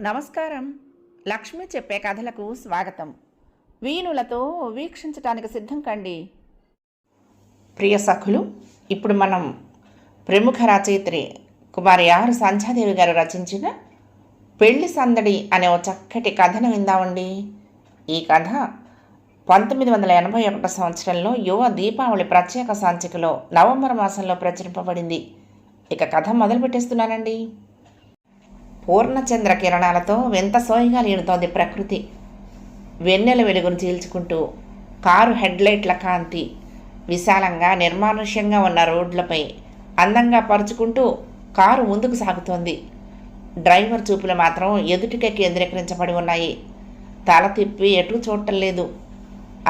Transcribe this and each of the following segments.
నమస్కారం. లక్ష్మి చెప్పే కథలకు స్వాగతం. వీణులతో వీక్షించటానికి సిద్ధం కండి. ప్రియ సఖులు ఇప్పుడు మనం ప్రముఖ రచయిత్రి కుమారి ఆర్ సంధ్యాదేవి గారు రచించిన పెళ్ళి సందడి అనే ఓ చక్కటి కథను విందామండి. ఈ కథ పంతొమ్మిది వందల ఎనభై ఒకటో సంవత్సరంలో యువ దీపావళి ప్రత్యేక సంచికలో నవంబర్ మాసంలో ప్రచురింపబడింది. ఇక కథ మొదలు పెట్టేస్తున్నానండి పూర్ణచంద్ర కిరణాలతో వింత సోయిగా లీడుతోంది ప్రకృతి. వెన్నెల వెలుగును చీల్చుకుంటూ కారు హెడ్లైట్ల కాంతి విశాలంగా నిర్మానుష్యంగా ఉన్న రోడ్లపై అందంగా పరుచుకుంటూ కారు ముందుకు సాగుతోంది. డ్రైవర్ చూపులు మాత్రం ఎదుటికే కేంద్రీకరించబడి ఉన్నాయి. తల తిప్పి ఎటు చూడటం లేదు.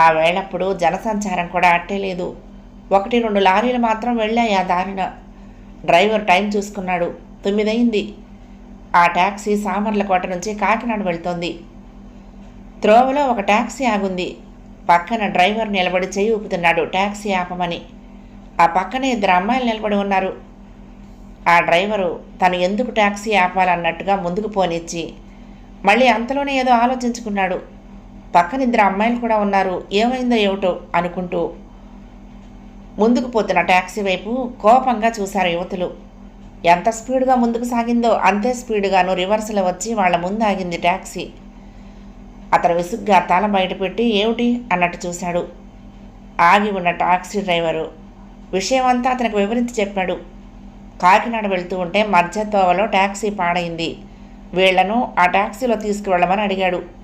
ఆ వేళప్పుడు జనసంచారం కూడా అట్టే లేదు. ఒకటి రెండు లారీలు మాత్రం వెళ్ళాయి ఆ దారిన. డ్రైవర్ టైం చూసుకున్నాడు. తొమ్మిదయింది. ఆ ట్యాక్సీ సామర్లకోట నుంచి కాకినాడ వెళ్తోంది. త్రోవలో ఒక ట్యాక్సీ ఆగుంది. పక్కన డ్రైవర్ నిలబడి చేయి ఊపుతున్నాడు ట్యాక్సీ ఆపమని. ఆ పక్కనే ఇద్దరు అమ్మాయిలు నిలబడి ఉన్నారు. ఆ డ్రైవరు తను ఎందుకు ట్యాక్సీ ఆపాలన్నట్టుగా ముందుకు పోనిచ్చి మళ్ళీ అంతలోనే ఏదో ఆలోచించుకున్నాడు. పక్కన ఇద్దరు అమ్మాయిలు కూడా ఉన్నారు. ఏమైందో ఏమిటో అనుకుంటూ ముందుకు పోతున్న ట్యాక్సీ వైపు కోపంగా చూశారు యువతులు. ఎంత స్పీడ్గా ముందుకు సాగిందో అంతే స్పీడ్గాను రివర్స్లో వచ్చి వాళ్ళ ముందు ఆగింది ట్యాక్సీ అతను విసుగ్గా తల బయటపెట్టి ఏమిటి అన్నట్టు చూశాడు. ఆగి ఉన్న టాక్సీ డ్రైవరు విషయం అంతా అతనికి వివరించి చెప్పాడు. కాకినాడ వెళ్తూ ఉంటే మధ్య తోవలో ట్యాక్సీ పాడైంది. వీళ్ళను ఆ ట్యాక్సీలో తీసుకువెళ్ళమని అడిగాడు.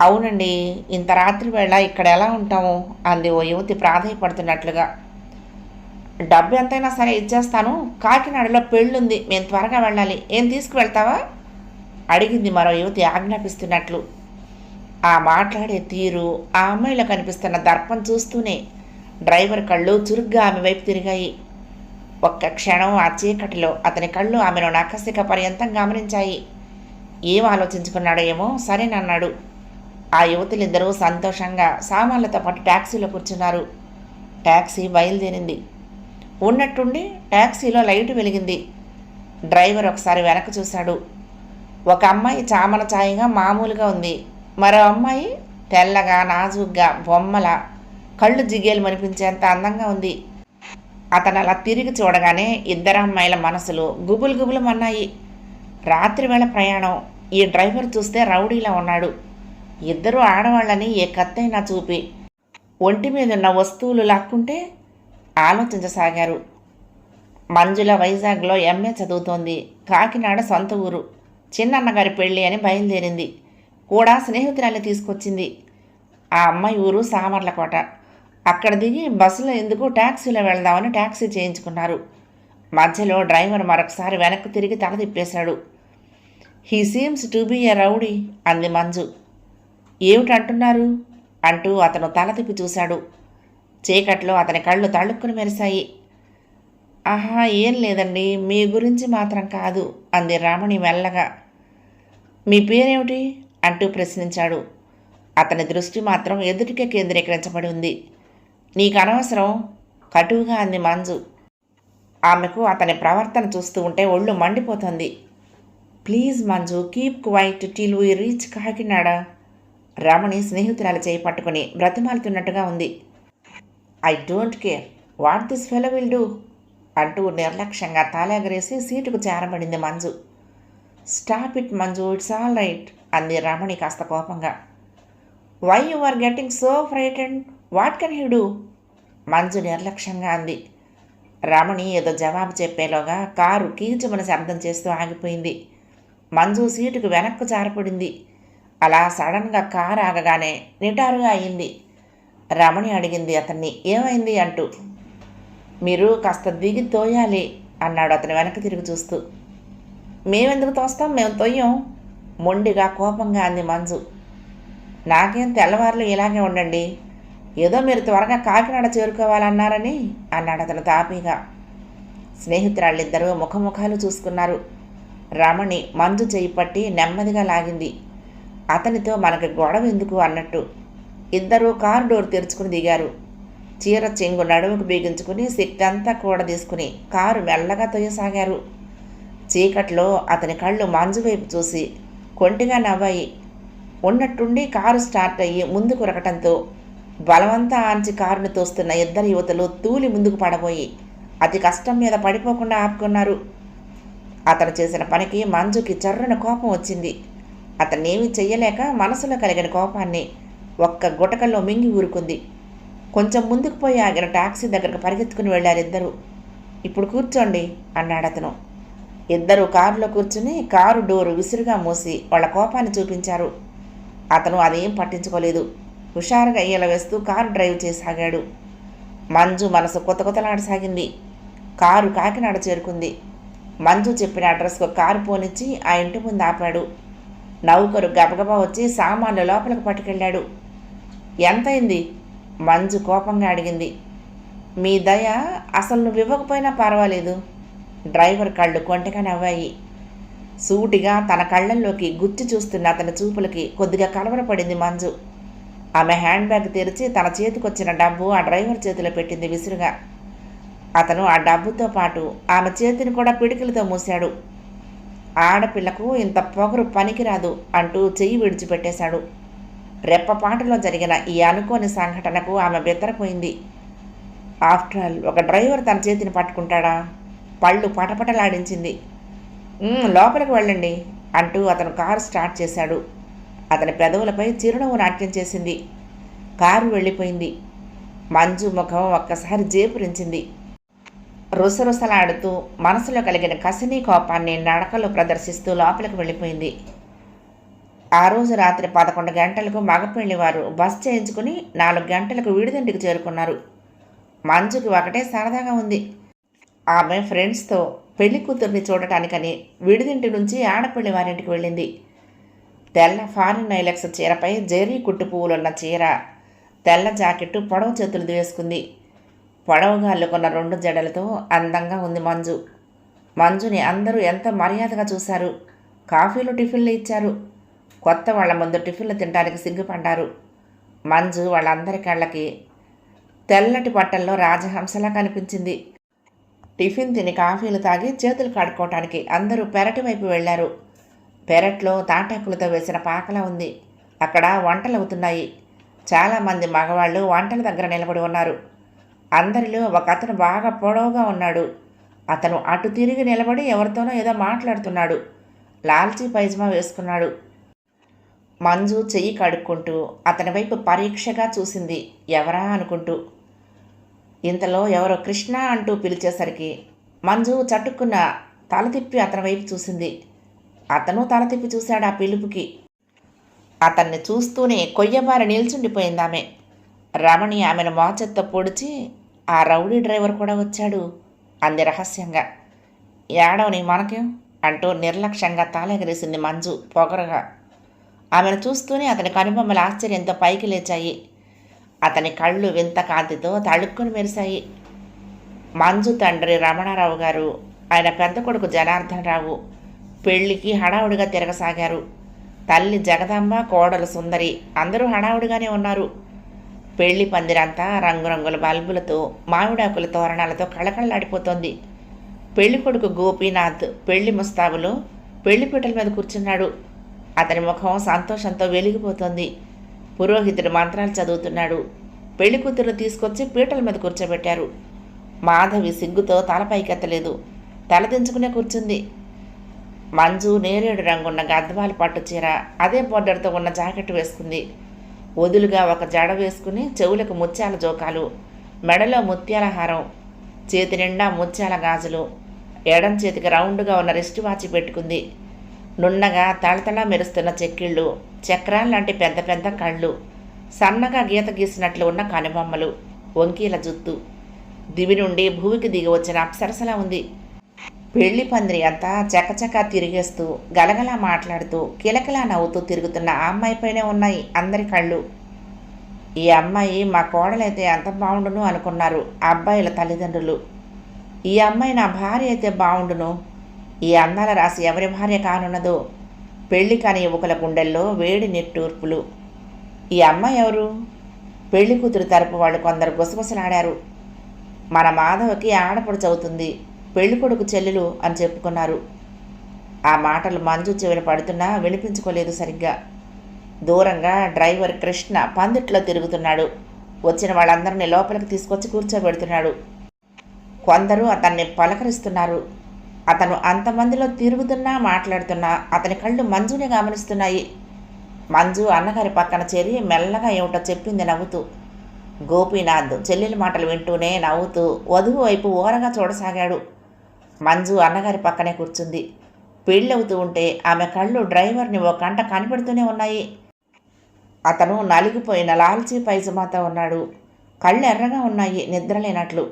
అవునండి ఇంత రాత్రి వేళ ఇక్కడ ఎలా ఉంటాము? అంది ఓ యువతి ప్రాధాయపడుతున్నట్లుగా. డబ్బు ఎంతైనా సరే ఇచ్చేస్తాను కాకినాడలో పెళ్ళుంది మేము త్వరగా వెళ్ళాలి. ఏం తీసుకువెళ్తావా? అడిగింది మరో యువతి ఆజ్ఞాపిస్తున్నట్లు. ఆ మాట్లాడే తీరు ఆ అమ్మాయిలో కనిపిస్తున్న దర్పం చూస్తూనే డ్రైవర్ కళ్ళు చురుగ్గా ఆమె వైపు తిరిగాయి. ఒక్క క్షణం ఆ చీకటిలో అతని కళ్ళు ఆమెను నకసిక పర్యంతం గమనించాయి. ఏం ఆలోచించుకున్నాడో ఏమో సరేనన్నాడు. ఆ యువతులిద్దరూ సంతోషంగా సామాన్లతో పాటు ట్యాక్సీలో కూర్చున్నారు. ట్యాక్సీ బయలుదేరింది. ఉన్నట్టుండి ట్యాక్సీలో లైట్ వెలిగింది. డ్రైవర్ ఒకసారి వెనక చూశాడు. ఒక అమ్మాయి చామల ఛాయగా మామూలుగా ఉంది. మరో అమ్మాయి తెల్లగా నాజుగ్గా బొమ్మల కళ్ళు జిగేలు మనిపించేంత అందంగా ఉంది. అతను అలా తిరిగి చూడగానే ఇద్దరు అమ్మాయిల మనసులు గుబులు గుబులు మన్నాయి. రాత్రివేళ ప్రయాణం. ఈ డ్రైవర్ చూస్తే రౌడీలా ఉన్నాడు. ఇద్దరు ఆడవాళ్ళని ఏ కత్తైనా చూపి ఒంటి మీద ఉన్న వస్తువులు లాక్కుంటే ఆలోచించసాగారు. మంజుల వైజాగ్లో ఎంఏ చదువుతోంది. కాకినాడ సొంత ఊరు. చిన్నన్నగారి పెళ్ళి అని బయలుదేరింది. కూడా స్నేహితురాల్ని తీసుకొచ్చింది. ఆ అమ్మాయి ఊరు సామర్లకోట. అక్కడ దిగి బస్సులో ఎందుకు ట్యాక్సీలో వెళ్దామని ట్యాక్సీ చేయించుకున్నారు. మధ్యలో డ్రైవర్ మరొకసారి వెనక్కి తిరిగి తల తిప్పేశాడు. He seems to be a rowdy అంది మంజు. ఏమిటంటున్నారు? అంటూ అతను తల తిప్పి చూశాడు. చీకట్లో అతని కళ్ళు తళుక్కుని మెరిశాయి. ఆహా ఏం లేదండి మీ గురించి మాత్రం కాదు అంది రాముని మెల్లగా. మీ పేరేమిటి? అంటూ ప్రశ్నించాడు. అతని దృష్టి మాత్రం ఎదుటికే కేంద్రీకరించబడి ఉంది. నీకు అనవసరం? కటువుగా అంది మంజు. ఆమెకు అతని ప్రవర్తన చూస్తూ ఉంటే ఒళ్ళు మండిపోతుంది. Please Manju keep quiet till we reach Kakinada. Ramani స్నేహితురాలు చేయి పట్టుకుని బ్రతిమాలుతున్నట్టుగా ఉంది. I don't care what this fellow will do అంటూ నిర్లక్ష్యంగా తాళెగరేసి సీటుకు చేరబడింది Manju. Stop it Manju it's all right అంది రమణి కాస్త కోపంగా. Why you are getting so frightened what can he do Manju నిర్లక్ష్యంగా అంది. రమణి ఏదో జవాబు చెప్పేలోగా కారు కీచుమని శబ్దం చేస్తూ ఆగిపోయింది. మంజు సీటుకు వెనక్కు జారపడింది. అలా సడన్గా కారు ఆగగానే నిటారుగా అయింది. రమణి అడిగింది అతన్ని ఏమైంది? అంటూ. మీరు కాస్త దిగి తోయాలి అన్నాడు అతని వెనక్కి తిరిగి చూస్తూ. మేమెందుకు తోస్తాం? మేము తొయ్యం. మొండిగా కోపంగా అంది మంజు. నాకేం తెల్లవారులు ఇలాగే ఉండండి. ఏదో మీరు త్వరగా కాకినాడ చేరుకోవాలన్నారని అన్నాడు అతను తాపీగా. స్నేహితురాళ్ళిద్దరూ ముఖముఖాలు చూసుకున్నారు. రమణి మంజు చేయి పట్టి నెమ్మదిగా లాగింది. అతనితో మనకి గొడవ ఎందుకు అన్నట్టు ఇద్దరూ కారు డోర్ తెరుచుకుని దిగారు. చీర చెంగు నడుముకు బిగించుకుని శక్తి అంతా కూడా తీసుకుని కారు మెల్లగా తొయ్యసాగారు. చీకట్లో అతని కళ్ళు మంజు వైపు చూసి కొంటిగా నవ్వాయి. ఉన్నట్టుండి కారు స్టార్ట్ అయ్యి ముందుకు రకటంతో బలవంతా ఆంచి కారును తోస్తున్న ఇద్దరు యువతలు తూలి ముందుకు పడబోయి అతి కష్టం మీద పడిపోకుండా ఆపుకున్నారు. అతను చేసిన పనికి మంజుకి చర్రన కోపం వచ్చింది. అతన్నేమీ చెయ్యలేక మనసులో కలిగిన కోపాన్ని ఒక్క గుటకల్లో మింగి ఊరుకుంది. కొంచెం ముందుకు పోయి ఆగిన టాక్సీ దగ్గరకు పరిగెత్తుకుని వెళ్ళారు ఇద్దరు. ఇప్పుడు కూర్చోండి అన్నాడు అతను. ఇద్దరు కారులో కూర్చుని కారు డోరు విసురుగా మూసి వాళ్ళ కోపాన్ని చూపించారు. అతను అదేం పట్టించుకోలేదు. హుషారుగా అయ్యేలా వేస్తూ కారు డ్రైవ్ చేసాగాడు. మంజు మనసు కొత్త కొత్తలాడసాగింది. కారు కాకినాడ చేరుకుంది. మంజు చెప్పిన అడ్రస్కు కారు పోనిచ్చి ఆ ఇంటి ముందు ఆపాడు. నౌకరు గబగబా వచ్చి సామాన్లు లోపలికి పట్టుకెళ్ళాడు. ఎంతైంది? మంజు కోపంగా అడిగింది. మీ దయ అసలు నువ్వు ఇవ్వకపోయినా పర్వాలేదు. డ్రైవర్ కళ్ళు కొంటగా నవ్వాయి. సూటిగా తన కళ్ళల్లోకి గుచ్చి చూస్తున్న అతని చూపులకి కొద్దిగా కలవరపడింది మంజు. ఆమె హ్యాండ్ బ్యాగ్ తెరిచి తన చేతికొచ్చిన డబ్బు ఆ డ్రైవర్ చేతిలో పెట్టింది విసురుగా. అతను ఆ డబ్బుతో పాటు ఆమె చేతిని కూడా పిడికిలతో మూశాడు. ఆడపిల్లకు ఇంత పొగరు పనికిరాదు అంటూ చెయ్యి విడిచిపెట్టేశాడు. రెప్పపాటులో జరిగిన ఈ అనుకోని సంఘటనకు ఆమె బెత్తరపోయింది ఆఫ్టర్ ఆల్ ఒక డ్రైవర్ తన చేతిని పట్టుకుంటాడా? పళ్ళు పటపటలాడించింది. లోపలికి వెళ్ళండి అంటూ అతను కారు స్టార్ట్ చేశాడు. అతని పెదవులపై చిరునవ్వు నాట్యం చేసింది. కారు వెళ్ళిపోయింది. మంజు ముఖం ఒక్కసారి జేపురించింది రుసరుసలాడుతూ మనసులో కలిగిన కసిని కోపాన్ని నడకలో ప్రదర్శిస్తూ లోపలికి వెళ్ళిపోయింది. ఆ రోజు రాత్రి పదకొండు గంటలకు మగపెళ్ళివారు బస్ చేయించుకుని నాలుగు గంటలకు విడిదింటికి చేరుకున్నారు. మంజుకి ఒకటే సరదాగా ఉంది. ఆమె ఫ్రెండ్స్తో పెళ్ళి కూతుర్ని చూడటానికని విడిదింటి నుంచి ఆడపల్లి వారింటికి వెళ్ళింది. తెల్ల ఫారిన్ నైలెక్స్ చీరపై జెర్రీ కుట్టు పువ్వులున్న చీర తెల్ల జాకెట్టు పొడవు చేతులు వేసుకుంది పొడవుగా అల్లుకున్న రెండు జడలతో అందంగా ఉంది మంజు. మంజుని అందరూ ఎంత మర్యాదగా చూశారు. కాఫీలు టిఫిన్లు ఇచ్చారు. కొత్త వాళ్ళ ముందు టిఫిన్లు తినడానికి సిగ్గుపడ్డారు. మంజు వాళ్ళందరి కళ్ళకి తెల్లటి బట్టల్లో రాజహంసలా కనిపించింది. టిఫిన్ తిని కాఫీలు తాగి చేతులు కడుక్కోవటానికి అందరూ పెరటి వైపు వెళ్ళారు. పెరట్లో తాటాకులతో వేసిన పాకలా ఉంది. అక్కడ వంటలు అవుతున్నాయి. చాలామంది మగవాళ్ళు వంటల దగ్గర నిలబడి ఉన్నారు. అందరిలో ఒక అతను బాగా పొడవుగా ఉన్నాడు. అతను అటు తిరిగి నిలబడి ఎవరితోనో ఏదో మాట్లాడుతున్నాడు. లాల్చీ పైజమా వేసుకున్నాడు. మంజు చెయ్యి కడుక్కుంటూ అతని వైపు పరీక్షగా చూసింది. ఎవరా అనుకుంటూ. ఇంతలో ఎవరో కృష్ణ అంటూ పిలిచేసరికి మంజు చటుక్కున్న తల తిప్పి అతని వైపు చూసింది. అతను తల తిప్పి చూశాడు ఆ పిలుపుకి. అతన్ని చూస్తూనే కొయ్యబార నిల్చుండిపోయింది ఆమె రమణి ఆమెను మోచెత్త పొడిచి ఆ రౌడీ డ్రైవర్ కూడా వచ్చాడు. అంది రహస్యంగా. ఏడవని మనకేం? అంటూ నిర్లక్ష్యంగా తాళెగరేసింది మంజు పొగరగా. ఆమెను చూస్తూనే అతని కనుబొమ్మల ఆశ్చర్యంతో పైకి లేచాయి. అతని కళ్ళు వింత కాంతితో తళుక్కుని మెరిశాయి. మంజు తండ్రి రమణారావు గారు ఆయన పెద్ద కొడుకు జనార్దన్ రావు పెళ్ళికి హడావుడిగా తిరగసాగారు. తల్లి జగదాంబ కోడలు సుందరి అందరూ హడావుడిగానే ఉన్నారు. పెళ్ళి పందిరంతా రంగురంగుల బల్బులతో మామిడాకుల తోరణాలతో కళకళలాడిపోతోంది. పెళ్ళి కొడుకు గోపీనాథ్ పెళ్ళి ముస్తాబులో పెళ్ళి పీటల మీద కూర్చున్నాడు. అతని ముఖం సంతోషంతో వెలిగిపోతోంది. పురోహితుడు మంత్రాలు చదువుతున్నాడు. పెళ్ళి కూతురు తీసుకొచ్చి పీటల మీద కూర్చోబెట్టారు. మాధవి సిగ్గుతో తల పైకెత్తలేదు. తలదించుకునే కూర్చుంది. మంజు నేరేడు రంగున్న గద్వాల పట్టు చీర అదే బోర్డర్తో ఉన్న జాకెట్ వేసుకుంది. వదులుగా ఒక జడ వేసుకుని చెవులకు ముత్యాల జోకాలు మెడలో ముత్యాల హారం చేతి నిండా ముత్యాల గాజులు. ఎడం చేతికి రౌండ్గా ఉన్న రిస్ట్ వాచి పెట్టుకుంది. నున్నగా తళతళ మెరుస్తున్న చెక్కిళ్ళు చక్రాలు లాంటి పెద్ద పెద్ద కళ్ళు సన్నగా గీత గీసినట్లు ఉన్న కనుబొమ్మలు వంకీల జుత్తు. దివి నుండి భూమికి దిగి వచ్చిన అప్సరసలా ఉంది. పెళ్ళి పందిరి అంతా చకచకా తిరిగేస్తూ గలగలా మాట్లాడుతూ కిలకిలా నవ్వుతూ తిరుగుతున్న ఆ అమ్మాయిపైనే ఉన్నాయి అందరి కళ్ళు. ఈ అమ్మాయి మా కోడలైతే ఎంత బాగుండును అనుకున్నారు అబ్బాయిల తల్లిదండ్రులు. ఈ అమ్మాయి నా భార్య అయితే బాగుండును ఈ అందాల రాసి ఎవరి భార్య కానున్నదో? పెళ్ళి కాని యువకుల గుండెల్లో వేడి నిట్టూర్పులు. ఈ అమ్మాయి ఎవరు? పెళ్ళి కూతురు తరపు వాళ్ళు కొందరు గుసగుసలాడారు. మన మాధవకి ఆడపడుచవుతుంది పెళ్ళి కొడుకు చెల్లెలు అని చెప్పుకున్నారు. ఆ మాటలు మంజు చెవిన పడుతున్నా వినిపించుకోలేదు సరిగ్గా. దూరంగా డ్రైవర్ కృష్ణ పందిట్లో తిరుగుతున్నాడు. వచ్చిన వాళ్ళందరినీ లోపలికి తీసుకొచ్చి కూర్చోబెడుతున్నాడు. కొందరు అతన్ని పలకరిస్తున్నారు. అతను అంతమందిలో తిరుగుతున్నా మాట్లాడుతున్నా అతని కళ్ళు మంజుని గమనిస్తున్నాయి. మంజు అన్నగారి పక్కన చేరి మెల్లగా ఏమిటో చెప్పింది నవ్వుతూ గోపీనాథ్ చెల్లెలి మాటలు వింటూనే నవ్వుతూ వధువు వైపు ఓరగా చూడసాగాడు. మంజు అన్నగారి పక్కనే కూర్చుంది. పెళ్ళవుతూ ఉంటే ఆమె కళ్ళు డ్రైవర్ని ఓ కంట కనిపెడుతూనే ఉన్నాయి. అతను నలిగిపోయిన లాల్చీ పైజమాతో ఉన్నాడు. కళ్ళు ఎర్రగా ఉన్నాయి నిద్రలేనట్లు.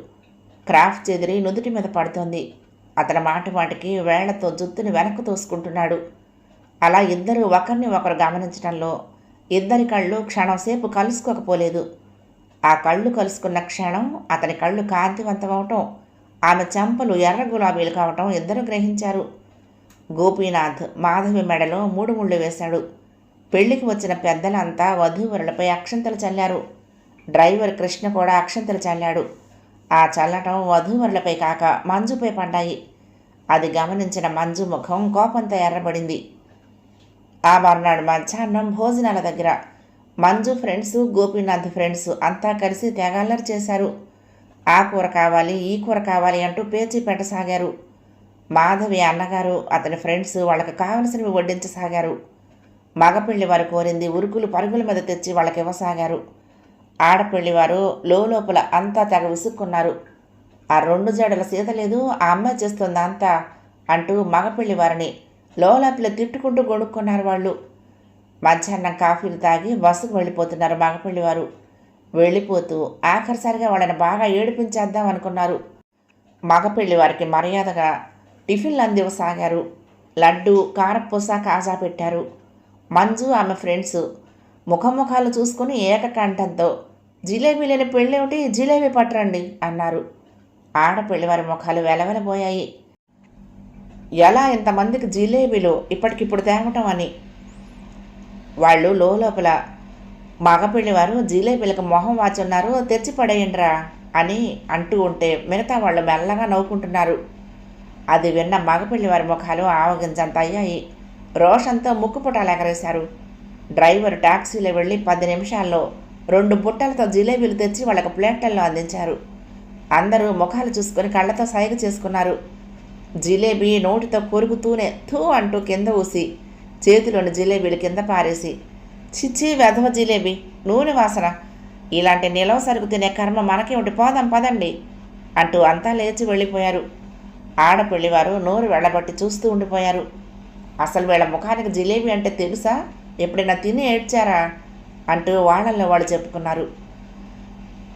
క్రాఫ్ట్ చెదిరి నుదుటి మీద పడుతోంది. అతని మాటి మాటికి వేళ్ళతో జుత్తుని వెనక్కు తోసుకుంటున్నాడు. అలా ఇద్దరు ఒకరిని ఒకరు గమనించడంలో ఇద్దరి కళ్ళు క్షణంసేపు కలుసుకోకపోలేదు. ఆ కళ్ళు కలుసుకున్న క్షణం అతని కళ్ళు కాంతివంతమవటం ఆమె చెంపలు ఎర్ర గులాబీలు కావటం ఇద్దరు గ్రహించారు. గోపీనాథ్ మాధవి మెడలో మూడు ముళ్ళు వేశాడు. పెళ్ళికి వచ్చిన పెద్దలంతా వధూవరులపై అక్షంతలు చల్లారు. డ్రైవర్ కృష్ణ కూడా అక్షంతలు చల్లాడు. ఆ చల్లటం వధూవరులపై కాక మంజుపై పడ్డాయి. అది గమనించిన మంజు ముఖం కోపంతో ఎర్రబడింది. ఆ మర్నాడు మధ్యాహ్నం భోజనాల దగ్గర మంజు ఫ్రెండ్స్ గోపీనాథ్ ఫ్రెండ్స్ అంతా కలిసి తెగాల్లరి చేశారు. ఆ కూర కావాలి ఈ కూర కావాలి అంటూ పేచీ పెట్టసాగారు. మాధవి అన్నగారు అతని ఫ్రెండ్స్ వాళ్ళకి కావలసినవి వడ్డించసాగారు. మగపెళ్ళి వారు కోరింది ఉరుకులు పరుగుల మీద తెచ్చి వాళ్ళకి ఇవ్వసాగారు. ఆడపెళ్ళి వారు లోపల అంతా తెగ విసుక్కున్నారు. ఆ రెండు జడల సీత లేదు ఆ అమ్మాయి చేస్తుంది అంతా అంటూ మగపెళ్ళి వారిని లోపల తిట్టుకుంటూ గొడుక్కున్నారు వాళ్ళు. మధ్యాహ్నం కాఫీలు తాగి బస్సుకు వెళ్ళిపోతున్నారు మగపెళ్ళి వారు. వెళ్ళిపోతూ ఆఖరిసారిగా వాళ్ళని బాగా ఏడిపించేద్దాం అనుకున్నారు. మగపెళ్ళి వారికి మర్యాదగా టిఫిన్లు అందివసాగారు లడ్డు కారపూస కాజా పెట్టారు. మంజు ఆమె ఫ్రెండ్స్ ముఖముఖాలు చూసుకుని ఏకకంఠంతో జిలేబీ లేని పెళ్ళేమిటి? జిలేబీ పట్టరండి అన్నారు. ఆడపెళ్ళివారి ముఖాలు వెలవెలబోయాయి. ఎలా ఇంతమందికి జిలేబీలు ఇప్పటికిప్పుడు తేమటం అని? వాళ్ళు లోపల మగపెళ్ళివారు జిలేబీలకు మొహం వాచున్నారు తెచ్చి పడేయండిరా అని అంటూ ఉంటే మిగతా వాళ్ళు మెల్లగా నవ్వుకుంటున్నారు. అది విన్న మగపిల్లివారి ముఖాలు ఆవగించంత అయ్యాయి రోషంతో ముక్కుపుటాలు ఎగరేశారు. డ్రైవర్ టాక్సీలో వెళ్ళి పది నిమిషాల్లో రెండు బుట్టలతో జిలేబీలు తెచ్చి వాళ్ళకు ప్లేట్లలో అందించారు. అందరూ ముఖాలు చూసుకొని కళ్ళతో సైగ చేసుకున్నారు. జిలేబీ నోటితో కొరుకుతూనే థూ అంటూ కింద ఊసి చేతిలోని జిలేబీలు కింద పారేసి చిచ్చి వెధవ జిలేబీ నూనె వాసన. ఇలాంటి నిలవ సరుకు తినే కర్మ మనకేమిటి పోదాం పదండి అంటూ అంతా లేచి వెళ్ళిపోయారు. ఆడపిల్లివారు నోరు వెళ్ళబట్టి చూస్తూ ఉండిపోయారు. అసలు వీళ్ళ ముఖానికి జిలేబీ అంటే తెలుసా? ఎప్పుడైనా తిని ఏడ్చారా? అంటూ వాళ్ళల్లో వాళ్ళు చెప్పుకున్నారు.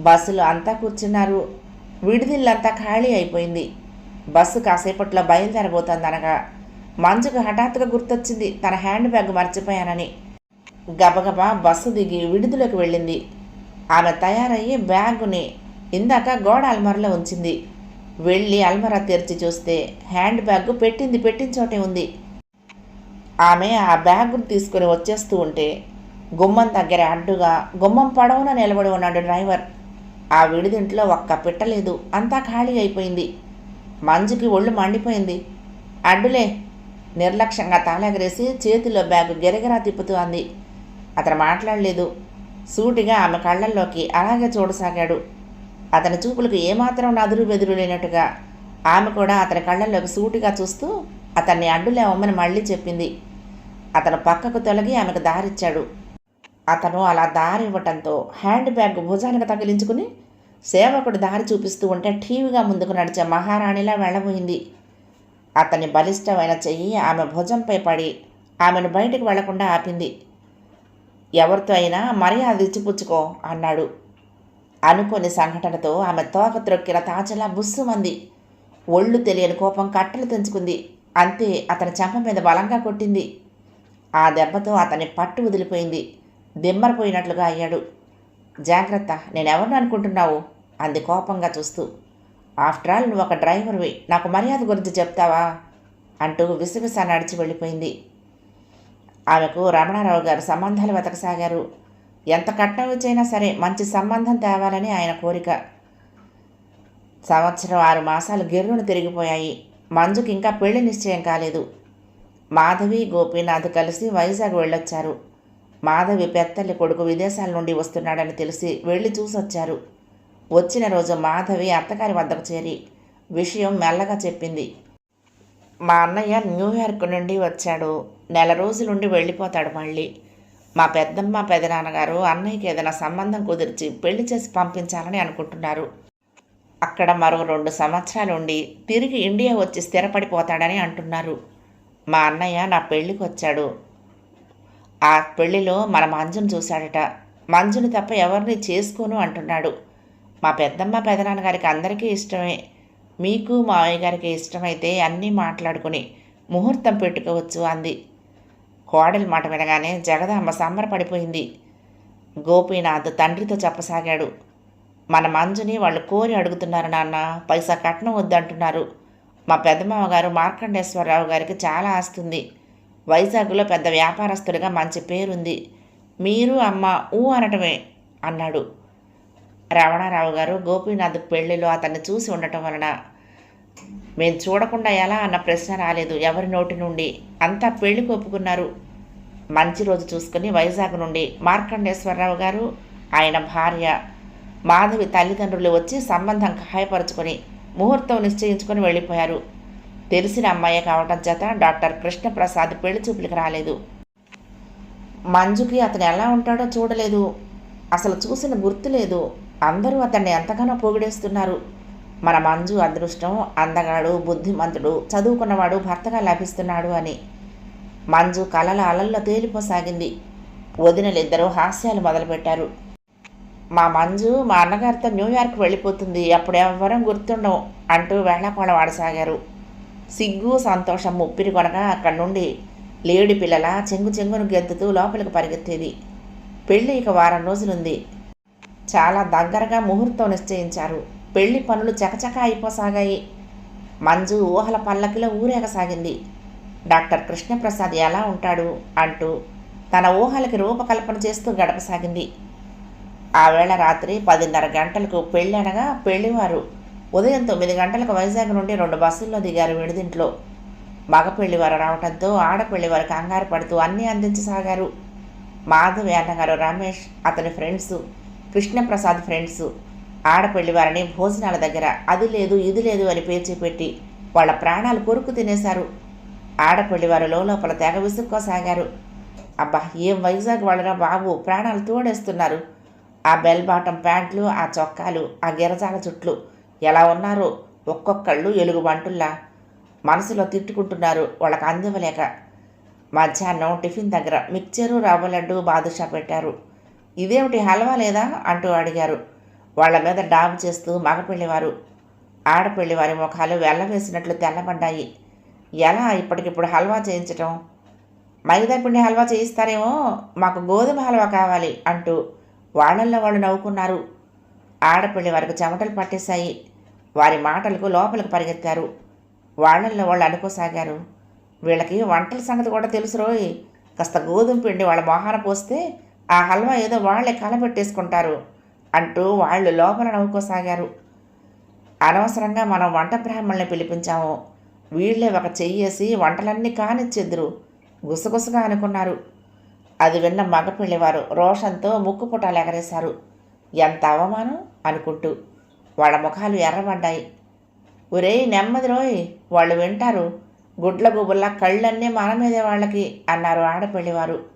బస్సులో అంతా కూర్చున్నారు. విడిదిల్లంతా ఖాళీ అయిపోయింది. బస్సు కాసేపట్లో బయలుదేరబోతోందనగా. మంజుకు హఠాత్తుగా గుర్తొచ్చింది తన హ్యాండ్ బ్యాగ్ మర్చిపోయానని. గబగబా బస్సు దిగి విడుదలకు వెళ్ళింది. ఆమె తయారయ్యి బ్యాగుని ఇందాక గోడ అల్మరలో ఉంచింది. వెళ్ళి అల్మరా తెరిచి చూస్తే హ్యాండ్ బ్యాగ్ పెట్టింది పెట్టిన చోటే ఉంది. ఆమె ఆ బ్యాగును తీసుకుని వచ్చేస్తూ ఉంటే గుమ్మం దగ్గర అడ్డుగా గుమ్మం పడవున నిలబడి ఉన్నాడు డ్రైవర్. ఆ విడిదింట్లో ఒక్క పిట్టలేదు అంతా ఖాళీ అయిపోయింది. మంజుకి ఒళ్ళు మండిపోయింది. అడ్డులే. నిర్లక్ష్యంగా తాళగరేసి చేతిలో బ్యాగు గిరగిరా తిప్పుతూ అంది. అతను మాట్లాడలేదు. సూటిగా ఆమె కళ్ళల్లోకి అలాగే చూడసాగాడు. అతని చూపులకు ఏమాత్రం నదురు బెదురు లేనట్టుగా ఆమె కూడా అతని కళ్ళల్లోకి సూటిగా చూస్తూ అతన్ని అడ్డులేవమ్మని మళ్ళీ చెప్పింది. అతను పక్కకు తొలగి ఆమెకు దారిచ్చాడు. అతను అలా దారి ఇవ్వటంతో హ్యాండ్ బ్యాగ్ భుజానికి తగిలించుకుని సేవకుడు దారి చూపిస్తూ ఉంటే ఠీవిగా ముందుకు నడిచే మహారాణిలా వెళ్ళబోయింది. అతని బలిష్టమైన చెయ్యి ఆమె భుజంపై పడి ఆమెను బయటకు వెళ్ళకుండా ఆపింది. ఎవరితో అయినా మర్యాద ఇచ్చిపుచ్చుకో అన్నాడు. అనుకోని సంఘటనతో ఆమె తోక త్రొక్కిన తాచలా బుస్సుమంది. ఒళ్ళు తెలియని కోపం కట్టలు తెంచుకుంది. అంతే అతని చెంప మీద బలంగా కొట్టింది. ఆ దెబ్బతో అతని పట్టు వదిలిపోయింది. దిమ్మరపోయినట్లుగా అయ్యాడు. జాగ్రత్త నేనెవరిని అనుకుంటున్నావు? అంది కోపంగా చూస్తూ. ఆఫ్టర్ ఆల్ నువ్వు ఒక డ్రైవర్వి. నాకు మర్యాద గురించి చెప్తావా? అంటూ విసవిస నడిచి వెళ్ళిపోయింది. ఆమెకు రమణారావు గారు సంబంధాలు వెతకసాగారు. ఎంత కట్నం ఇచ్చైనా సరే మంచి సంబంధం తేవాలని ఆయన కోరిక. సంవత్సరం ఆరు మాసాలు గిర్రును తిరిగిపోయాయి. మంజుకి ఇంకా పెళ్ళి నిశ్చయం కాలేదు. మాధవి గోపీనాథ్ కలిసి వైజాగ్ వెళ్ళొచ్చారు. మాధవి పెత్తల్లి కొడుకు విదేశాల నుండి వస్తున్నాడని తెలిసి వెళ్ళి చూసొచ్చారు. వచ్చిన రోజు మాధవి అత్తగారి వద్దకు చేరి విషయం మెల్లగా చెప్పింది. మా అన్నయ్య న్యూయార్క్ నుండి వచ్చాడు. నెల రోజులుండి వెళ్ళిపోతాడు మళ్ళీ. మా పెద్దమ్మ పెదనాన్నగారు అన్నయ్యకి ఏదైనా సంబంధం కుదిర్చి పెళ్ళి చేసి పంపించాలని అనుకుంటున్నారు. అక్కడ మరో రెండు సంవత్సరాలు ఉండి తిరిగి ఇండియా వచ్చి స్థిరపడిపోతాడని అంటున్నారు. మా అన్నయ్య నా పెళ్ళికి వచ్చాడు ఆ పెళ్ళిలో మన మంజును చూశాడట. మంజుని తప్ప ఎవరిని చేసుకోను అంటున్నాడు. మా పెద్దమ్మ పెదనాన్నగారికి అందరికీ ఇష్టమే. మీకు మావయ్య గారికి ఇష్టమైతే అన్నీ మాట్లాడుకుని ముహూర్తం పెట్టుకోవచ్చు అంది. కోడలి మాట వినగానే జగదాంబ సంబరపడిపోయింది. గోపీనాథ్ తండ్రితో చెప్పసాగాడు. మన మంజుని వాళ్ళు కోరి అడుగుతున్నారు నాన్న పైసా కట్నం వద్దంటున్నారు. మా పెద్దమామ గారు మార్కండేశ్వరరావు గారికి చాలా ఆస్తుంది. వైజాగ్లో పెద్ద వ్యాపారస్తుడిగా మంచి పేరుంది. మీరు అమ్మ ఊ అనటమే అన్నాడు. రమణారావు గారు గోపీనాథ్ పెళ్ళిలో అతన్ని చూసి ఉండటం వలన మేము చూడకుండా ఎలా అన్న ప్రశ్న రాలేదు. ఎవరి నోటి నుండి? అంతా పెళ్ళి ఒప్పుకున్నారు మంచి రోజు చూసుకుని వైజాగ్ నుండి మార్కండేశ్వరరావు గారు ఆయన భార్య మాధవి తల్లిదండ్రులు వచ్చి సంబంధం ఖాయపరుచుకొని ముహూర్తం నిశ్చయించుకొని వెళ్ళిపోయారు. తెలిసిన అమ్మాయి కావటం చేత డాక్టర్ కృష్ణప్రసాద్ పెళ్ళి చూపులకు రాలేదు. మంజుకి అతను ఎలా ఉంటాడో చూడలేదు. అసలు చూసిన గుర్తు లేదు. అందరూ అతన్ని ఎంతగానో పొగిడేస్తున్నారు. మన మంజు అదృష్టం అందగాడు బుద్ధిమంతుడు చదువుకున్నవాడు భర్తగా లభిస్తున్నాడు అని. మంజు కలల అలల్లో తేలిపోసాగింది. వదినలిద్దరూ హాస్యాలు మొదలుపెట్టారు. మా మంజు మా అన్నగారితో న్యూయార్క్ వెళ్ళిపోతుంది. అప్పుడు ఎవ్వరం గుర్తుండం అంటూ వేళకోళ వాడసాగారు. సిగ్గు సంతోషం ముప్పిరి కొనగా అక్కడి నుండి లేడి పిల్లల చెంగు చెంగును గెంతుతూ లోపలికి పరిగెత్తేది. పెళ్ళి ఇక వారం రోజులుంది. చాలా దగ్గరగా ముహూర్తం నిశ్చయించారు. పెళ్ళి పనులు చకచక అయిపోసాగాయి. మంజు ఊహల పల్లకిలో ఊరేగసాగింది. డాక్టర్ కృష్ణప్రసాద్ ఎలా ఉంటాడు? అంటూ తన ఊహలకి రూపకల్పన చేస్తూ గడపసాగింది. ఆ వేళ రాత్రి పదిన్నర గంటలకు పెళ్ళి అనగా పెళ్ళివారు. ఉదయం తొమ్మిది గంటలకు వైజాగ్ నుండి రెండు బస్సుల్లో దిగారు విడిదింట్లో. మగ పెళ్ళివారు రావడంతో ఆడపెళ్ళివారు కంగారు పడుతూ అన్నీ అందించసాగారు. మాధవి అన్నగారు రమేష్ అతని ఫ్రెండ్స్ కృష్ణప్రసాద్ ఫ్రెండ్స్ ఆడపెళ్ళివారిని భోజనాల దగ్గర అది లేదు ఇది లేదు అని పేర్చి పెట్టి వాళ్ళ ప్రాణాలు కొరుకు తినేశారు. ఆడపెళ్ళివారు లోపల తెగ విసుక్కోసాగారు అబ్బా ఏం వైజాగ్ వాళ్ళరా బాబు? ప్రాణాలు తోడేస్తున్నారు. ఆ బెల్ బాటం ప్యాంట్లు ఆ చొక్కాలు ఆ గిరజాల చుట్లు ఎలా ఉన్నారో ఒక్కొక్కళ్ళు ఎలుగుబంటుల్లా మనసులో తిట్టుకుంటున్నారు. వాళ్ళకి అందివ్వలేక మధ్యాహ్నం టిఫిన్ దగ్గర మిక్చరు రవ్వ లడ్డు బాదుషా పెట్టారు. ఇదేమిటి హల్వా లేదా? అంటూ అడిగారు. వాళ్ళ మీద డాబు చేస్తూ మగపిల్లివారు ఆడపిల్లివారి ముఖాలు వెళ్ళవేసినట్లు తెల్లబడ్డాయి. ఎలా ఇప్పటికిప్పుడు హల్వా చేయించటం? మైదా పిండి హల్వా చేయిస్తారేమో మాకు గోధుమ హల్వా కావాలి అంటూ వాళ్ళల్లో వాళ్ళు నవ్వుకున్నారు. ఆడపిల్లి వారికి చెమటలు పట్టేశాయి. వారి మాటలకు లోపలికి పరిగెత్తారు. వాళ్ళల్లో వాళ్ళు అనుకోసాగారు వీళ్ళకి వంటల సంగతి కూడా తెలుసు రోయ్. కాస్త గోధుమ పిండి వాళ్ళ మొహాన పోస్తే ఆ హల్వా ఏదో వాళ్ళే కలబెట్టేసుకుంటారు. అంటూ వాళ్ళు లోపల నవ్వుకోసాగారు. అనవసరంగా మనం వంట బ్రాహ్మణ్ణి పిలిపించాము. వీళ్ళే ఒక చెయ్యేసి వంటలన్నీ కానిచ్చెద్దురు. గుసగుసగా అనుకున్నారు. అది విన్న మగపిల్లివారు రోషంతో ముక్కు పుటాలు ఎగరేశారు. ఎంత అవమానం అనుకుంటూ వాళ్ళ ముఖాలు ఎర్రబడ్డాయి. ఒరేయ్ నెమ్మది రోయ్ వాళ్ళు వింటారు. గుడ్ల గుబుల్లా కళ్ళన్నీ మన మీదే వాళ్ళకి అన్నారు ఆడపిల్లివారు.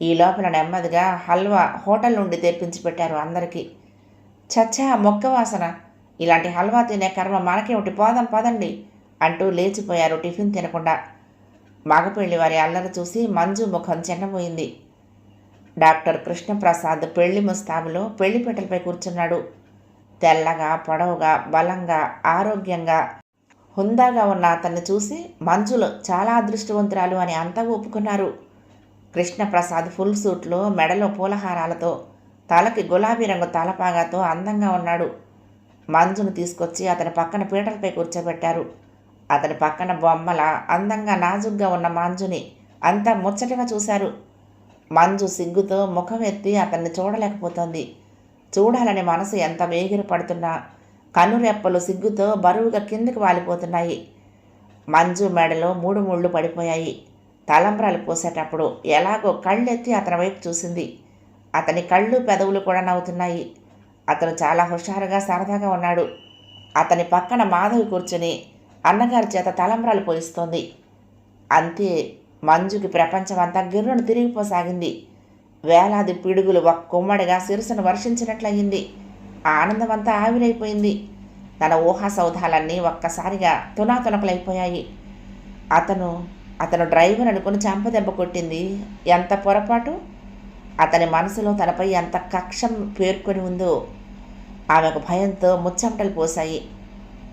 ఈ లోపల నెమ్మదిగా హల్వా హోటల్ నుండి తెప్పించి పెట్టారు అందరికీ. చచ్చా మొక్క వాసన. ఇలాంటి హల్వా తినే కర్మ మనకేమిటి పోదాం పదండి అంటూ లేచిపోయారు టిఫిన్ తినకుండా. మగపెళ్ళి వారి అల్లరి చూసి మంజు ముఖం చిన్నపోయింది డాక్టర్ కృష్ణప్రసాద్ పెళ్ళి ముస్తాబులో పెళ్ళిపీటలపై కూర్చున్నాడు. తెల్లగా పొడవుగా బలంగా ఆరోగ్యంగా హుందాగా ఉన్న అతన్ని చూసి మంజులో చాలా అదృష్టవంతురాలు అని అంతా ఒప్పుకున్నారు. కృష్ణప్రసాద్ ఫుల్ సూట్లో మెడలో పూలహారాలతో తలకి గులాబీ రంగు తలపాగాతో అందంగా ఉన్నాడు. మంజును తీసుకొచ్చి అతని పక్కన పీటలపై కూర్చోబెట్టారు. అతని పక్కన బొమ్మల అందంగా నాజుగ్గా ఉన్న మంజుని అంతా ముచ్చటగా చూశారు. మంజు సిగ్గుతో ముఖం ఎత్తి అతన్ని చూడలేకపోతోంది. చూడాలని మనసు ఎంత వేగిరి పడుతున్నా కనురెప్పలు సిగ్గుతో బరువుగా కిందకి వాలిపోతున్నాయి. మంజు మెడలో మూడు ముళ్ళు పడిపోయాయి. తలంబ్రాలు పోసేటప్పుడు ఎలాగో కళ్ళెత్తి అతని వైపు చూసింది. అతని కళ్ళు పెదవులు కూడా నవ్వుతున్నాయి. అతను చాలా హుషారుగా సరదాగా ఉన్నాడు. అతని పక్కన మాధవి కూర్చుని అన్నగారి చేత తలంబ్రాలు పోయిస్తోంది. అంతే మంజుకి ప్రపంచం అంతా గిర్రును తిరిగిపోసాగింది. వేలాది పిడుగులు ఒక కుమ్మడిగా శిరసును వర్షించినట్లయింది. ఆ ఆనందమంతా ఆవిరైపోయింది. తన ఊహా సౌధాలన్నీ ఒక్కసారిగా తునాతునకలైపోయాయి. అతను అతను డ్రైవర్ అనుకుని చెంపదెబ్బ కొట్టింది. ఎంత పొరపాటు? అతని మనసులో తనపై ఎంత కక్షం పేర్కొని ఉందో ఆమెకు భయంతో ముచ్చమటలు పోశాయి.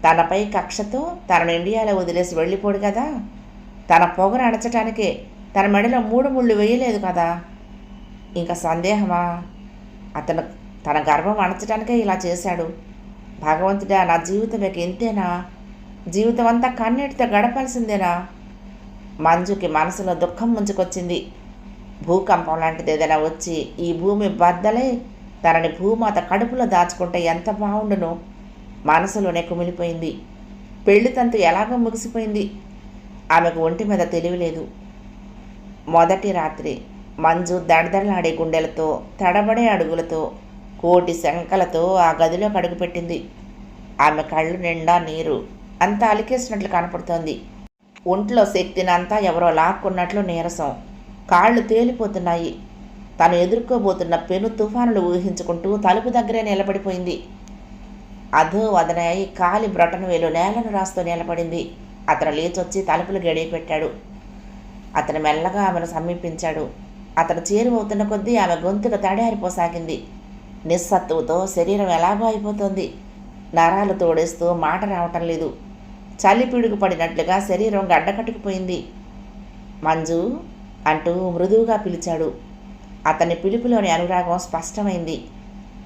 తనపై కక్షతో తనను ఇండియాలో వదిలేసి వెళ్ళిపోడు కదా? తన పొగను అణచటానికే తన మెడలో మూడు ముళ్ళు వేయలేదు కదా? ఇంకా సందేహమా? అతను తన గర్వం అణచడానికే ఇలా చేశాడు. భగవంతుడా నా జీవితం ఇక ఇంతేనా? జీవితం అంతా కన్నీటితో గడపాల్సిందేనా? మంజుకి మనసులో దుఃఖం ముంచుకొచ్చింది. భూకంపం లాంటిది ఏదైనా వచ్చి ఈ భూమి బద్దలై తనని భూమాత కడుపులో దాచుకుంటే ఎంత బాగుండును మనసులోనే కుమిలిపోయింది. పెళ్ళి తంతు ఎలాగో ముగిసిపోయింది. ఆమెకు ఒంటి మీద తెలివిలేదు మొదటి రాత్రి మంజు దడదడలాడే గుండెలతో తడబడే అడుగులతో కోటి శంకలతో ఆ గదిలో కడుగుపెట్టింది ఆమె కళ్ళు నిండా నీరు. అంతా అలికేసినట్లు కనపడుతోంది. ఒంట్లో శక్తినంతా ఎవరో లాక్కున్నట్లు నీరసం. కాళ్ళు తేలిపోతున్నాయి. తను ఎదుర్కోబోతున్న పెను తుఫానులు ఊహించుకుంటూ తలుపు దగ్గరే నిలబడిపోయింది. అధో వదనై కాలి బ్రొటన వేలు నేలను రాస్తూ నిలబడింది. అతను లేచొచ్చి తలుపులు గడియ పెట్టాడు. అతను మెల్లగా ఆమెను సమీపించాడు. అతను చేరువవుతున్న కొద్దీ ఆమె గొంతుకు తడారిపోసాగింది. నిస్సత్తువుతో శరీరం ఎలాగో అయిపోతుంది. నరాలు తోడేస్తూ మాట రావటం లేదు. చలి పడినట్లుగా శరీరం గడ్డకట్టుకుపోయింది. మంజు అంటూ మృదువుగా పిలిచాడు. అతని పిలుపులోని అనురాగం స్పష్టమైంది.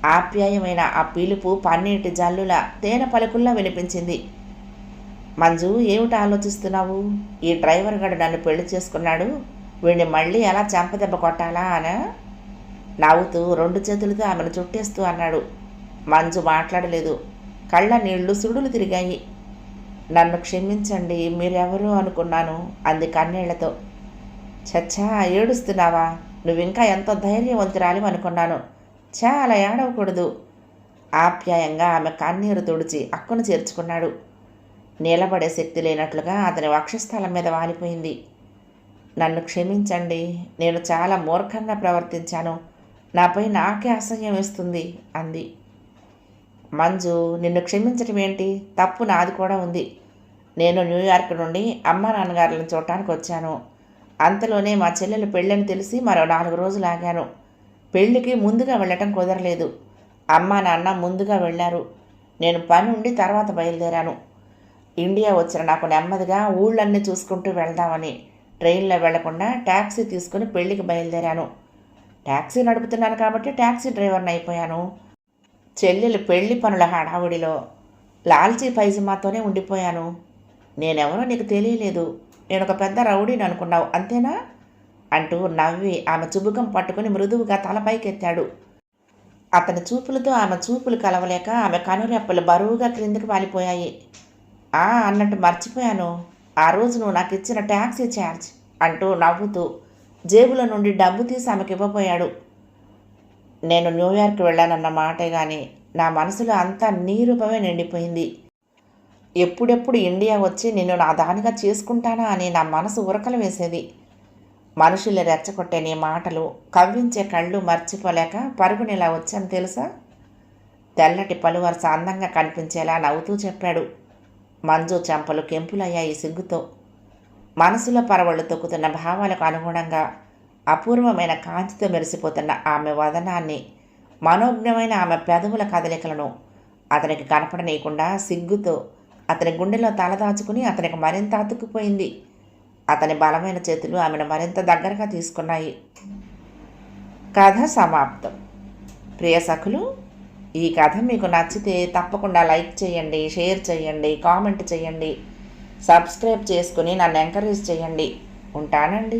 ఆప్యాయమైన ఆ పిలుపు పన్నీటి జల్లుల తేనె పలుకుల్లా వినిపించింది. మంజు ఏమిటి ఆలోచిస్తున్నావు? ఈ డ్రైవర్ గడు నన్ను పెళ్ళి చేసుకున్నాడు. వీడిని మళ్ళీ ఎలా చెంపదెబ్బ కొట్టాలా అనా? నవ్వుతూ రెండు చేతులతో ఆమెను చుట్టేస్తూ అన్నాడు. మంజు మాట్లాడలేదు. కళ్ళ నీళ్ళు సుడులు తిరిగాయి. నన్ను క్షమించండి మీరెవరు అనుకున్నాను? అంది కన్నీళ్ళతో. చచ్చా ఏడుస్తున్నావా? నువ్వింకా ఎంతో ధైర్యవంతురాలి అనుకున్నాను. చా అలా ఏడవకూడదు. ఆప్యాయంగా ఆమె కన్నీరు తుడిచి అక్కును చేర్చుకున్నాడు. నిలబడే శక్తి లేనట్లుగా అతని వక్షస్థలం మీద వాలిపోయింది. నన్ను క్షమించండి నేను చాలా మూర్ఖంగా ప్రవర్తించాను. నాపై నాకే అసహ్యం వేస్తుంది అంది. మంజు నిన్ను క్షమించడం ఏంటి? తప్పు నాది కూడా ఉంది. నేను న్యూయార్క్ నుండి అమ్మ నాన్నగారులను చూడటానికి వచ్చాను. అంతలోనే మా చెల్లెలు పెళ్ళని తెలిసి మరో నాలుగు రోజులు ఆగాను. పెళ్ళికి ముందుగా వెళ్ళటం కుదరలేదు. అమ్మ నాన్న ముందుగా వెళ్ళారు. నేను పని ఉండి తర్వాత బయలుదేరాను. ఇండియా వచ్చిన నాకు నెమ్మదిగా ఊళ్ళన్నీ చూసుకుంటూ వెళ్దామని ట్రైన్లో వెళ్ళకుండా ట్యాక్సీ తీసుకుని పెళ్ళికి బయలుదేరాను. ట్యాక్సీ నడుపుతున్నాను కాబట్టి ట్యాక్సీ డ్రైవర్ని అయిపోయాను. చెల్లెలు పెళ్ళి పనుల హడావుడిలో లాల్చీ పైజమాతోనే ఉండిపోయాను. నేనెవరో నీకు తెలియలేదు. నేను ఒక పెద్ద రౌడీని అనుకున్నావు అంతేనా? అంటూ నవ్వి ఆమె చుబుకం పట్టుకుని మృదువుగా తలపైకెత్తాడు అతని చూపులతో ఆమె చూపులు కలవలేక ఆమె కనురెప్పలు బరువుగా క్రిందికి వాలిపోయాయి. ఆ అన్నట్టు మర్చిపోయాను. ఆ రోజు నువ్వు నాకు ఇచ్చిన ట్యాక్సీ ఛార్జ్ అంటూ నవ్వుతూ జేబులో నుండి డబ్బు తీసి ఆమెకి ఇవ్వబోయాడు నేను న్యూయార్క్ వెళ్ళానన్న మాటే కానీ నా మనసులో అంతా నీరూపమే నిండిపోయింది. ఎప్పుడెప్పుడు ఇండియా వచ్చి నిన్ను నా దానిగా చేసుకుంటానా అని నా మనసు ఉరకలు వేసేది. మనుషుల్ని రెచ్చగొట్టే నీ మాటలు కవ్వించే కళ్ళు మర్చిపోలేక పరుగునిలా వచ్చాను తెలుసా? తెల్లటి పలువరుస అందంగా కనిపించేలా నవ్వుతూ చెప్పాడు. మంజు చెంపలు కెంపులయ్యాయి సిగ్గుతో. మనసులో పరవళ్ళు తొక్కుతున్న భావాలకు అనుగుణంగా అపూర్వమైన కాంతితో మెరిసిపోతున్న ఆమె వదనాన్ని మనోజ్ఞమైన ఆమె పెదవుల కదలికలను అతనికి కనపడనీయకుండా సిగ్గుతో అతని గుండెలో తలదాచుకుని అతనికి మరింత అతుక్కుపోయింది. అతని బలమైన చేతులు ఆమెను మరింత దగ్గరగా తీసుకున్నాయి. కథ సమాప్తం. ప్రియ సఖులు ఈ కథ మీకు నచ్చితే తప్పకుండా లైక్ చేయండి షేర్ చేయండి కామెంట్ చేయండి సబ్స్క్రైబ్ చేసుకుని నన్ను ఎంకరేజ్ చేయండి. ఉంటానండి.